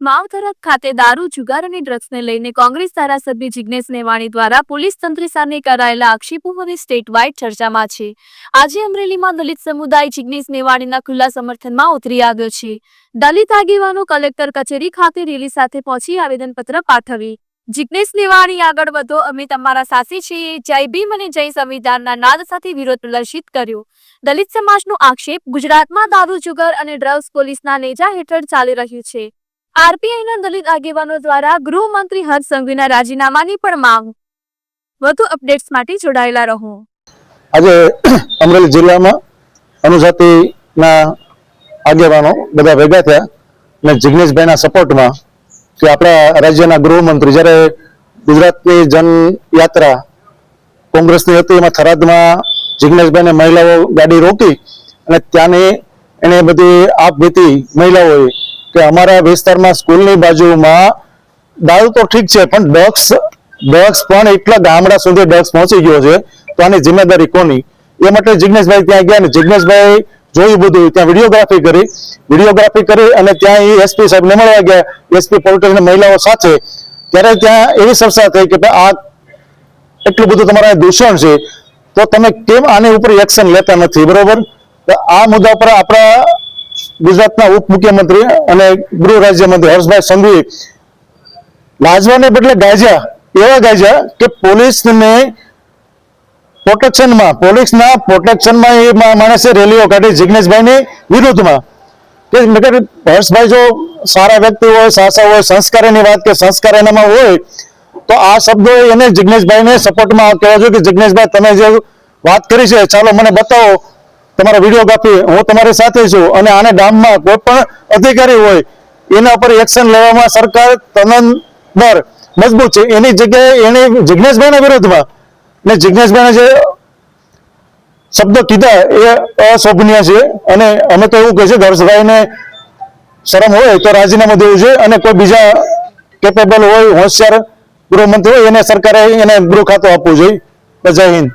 માવતરક ખાતે દારૂ, જુગાર અને ડ્રગ્સને લઈને કોંગ્રેસ ધારાસભ્ય જિજ્ઞેશ નેવાણી દ્વારા પોલીસ તંત્ર સામે કરાયેલા આક્ષેપો હવે સ્ટેટ વાઇડ ચર્ચામાં છે. આજે અમરેલીમાં દલિત સમુદાય જિજ્ઞેશ નેવાણીના ખુલ્લા સમર્થનમાં ઉતરી આવ્યો છે. દલિત આગેવાનો કલેક્ટર કચેરી ખાતે રેલી સાથે પહોંચી આવેદનપત્ર પાઠવી. જિજ્ઞેશ નેવાણી આગળ વધો, અમે તમારા સાથી છીએ. જય ભીમ અને જય સંવિધાનના નાદ સાથે વિરોધ પ્રદર્શિત કર્યો. દલિત સમાજનો આક્ષેપ, ગુજરાતમાં દારૂ, જુગાર અને ડ્રગ્સ પોલીસના નેજા હેઠળ ચાલી રહ્યું છે. આરપીઆઈના દલિત આગેવાનો દ્વારા ગૃહમંત્રી હર્ષ સંઘવીના રાજીનામાની પણ માંગ. વધુ અપડેટ્સ માટે જોડાયેલા રહો. આજે અમરેલી જિલ્લામાં અનુજાતિના આગેવાનો બધા ભેગા થયા અને જિગ્નેશભાઈના સપોર્ટમાં કે આપણા રાજ્યના ગૃહમંત્રી જ્યારે ગુજરાતની જનયાત્રા કોંગ્રેસની હતી, એમાં થરાદમાં જિગ્નેશભાઈને મહિલાઓ ગાડી રોકી અને ત્યાંની એને બધી આપ વીતી મહિલાઓએ કે અમારા વિસ્તારમાં સ્કૂલની બાજુમાં દારૂ તો ઠીક છે, પણ ડ્રગ્સ ડ્રગ્સ પણ એટલા ગામડા સુધી ડ્રગ્સ પહોંચી ગયો છે, તો આની જિમ્મેદારી કોની? એ માટે જિગ્નેશભાઈ ત્યાં ગયા અને જિગ્નેશભાઈ જોયું બધું, ત્યાં વિડીયોગ્રાફી કરી વિડીયોગ્રાફી કરી અને ત્યાં એ એસપી સાહેબને મળવા ગયા, એસપી પોલિટિક્સ મહિલાઓ સાથે. ત્યારે ત્યાં એવી ચર્ચા થઈ કે ભાઈ, આ એટલું બધું તમારા દૂષણ છે, તો તમે કેમ આની ઉપર એક્શન લેતા નથી, બરોબર? તો આ મુદ્દા પર આપણા ગુજરાતના ઉપમુખ્યમંત્રી અને ગૃહ રાજ્યમંત્રી હર્ષભાઈ સંઘવી લાજવાને બદલે ગાજ્યા, એવા ગાજ્યા કે પોલીસને પ્રોટેક્શનમાં, પોલીસના પ્રોટેક્શનમાં એ માણસે રેલીઓ કાઢી જિજ્ઞેશભાઈની વિરુદ્ધમાં. કે હર્ષભાઈ જો સારા વ્યક્તિ હોય સાસા હોય, સંસ્કારની વાત કે સંસ્કાર એનામાં હોય, તો આ શબ્દો એને જિજ્ઞેશભાઈને સપોર્ટમાં કહેવા જોઈએ કે જિગ્નેશભાઈ તમે જે વાત કરી છે, ચાલો મને બતાવો તમારા વિડીયોગ્રાફી હું તમારી સાથે છું અને આને ગામમાં કોઈ પણ અધિકારી હોય, એના ઉપર એક્શન લેવામાં સરકાર તનંદર મજબૂત છે. એની જગ્યાએ એને જિજ્ઞેશભાઈના વિરોધમાં ને જિગ્નેશભાઈને જે શબ્દો કીધા એ અશોભનીય છે. અને અમે તો એવું કહીએ છીએ હર્ષભાઈને શરમ હોય તો રાજીનામું દેવું જોઈએ અને કોઈ બીજા કેપેબલ હોય, હોશિયાર ગૃહમંત્રી હોય, એને સરકારે એને ગૃહ ખાતું આપવું જોઈએ. જય હિન્દ.